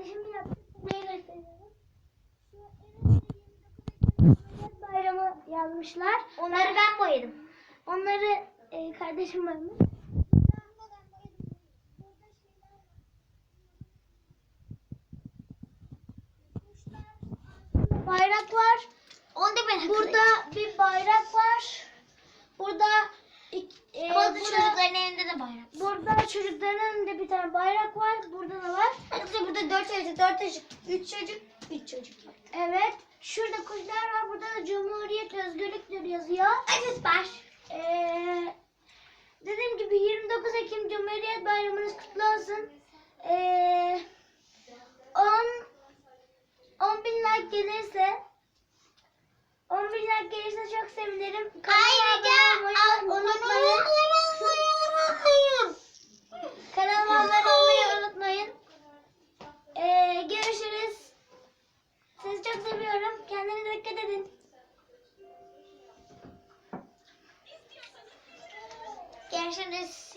Paylaşımı yaptık. Neyi gösteriyorum? Şu evet, bayramı yazmışlar. Onları ben boyadım. Onları e, kardeşim boyamış. Bayrak var. Onda ben Burada bir bayrak var. Burada e, Bazı burada, çocukların elinde de bayrak. Burada çocukların elinde bir tane bayrak var. Burada da var. Arkadaşlar burada dört çocuk, dört çocuk, üç çocuk, üç çocuk var. Evet. Şurada kuşlar var. Burada da Cumhuriyet Özgürlüktür yazıyor. Evet var. Ee, dediğim gibi 29 Ekim Cumhuriyet Bayramınız kutlu olsun. Ee, 10 10 bin like gelirse 10 bin like gelirse çok sevinirim. Kanalıma Sizi çok seviyorum. Kendinize dikkat edin. Görüşürüz.